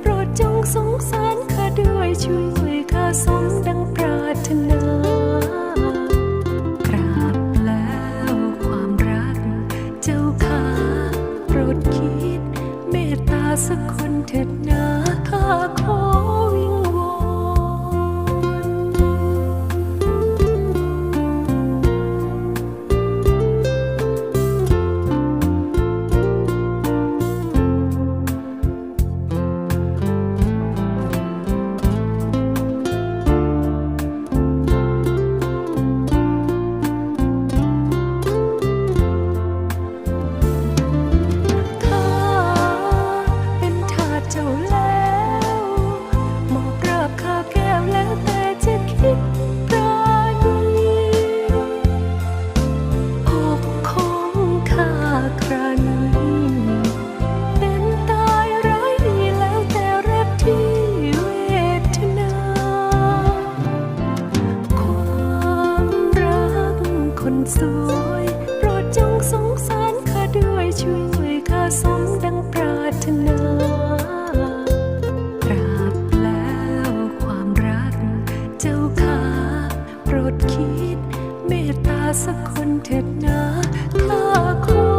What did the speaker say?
โปรดจงสงสารข้าด้วยช่วยข้าสมดังปรารถนากราบแล้วความรัก เจ้าข้าโปรดคิด เมตตาสักคนเถิดนะ เมตตาสักคนเถิดนะข้าขอ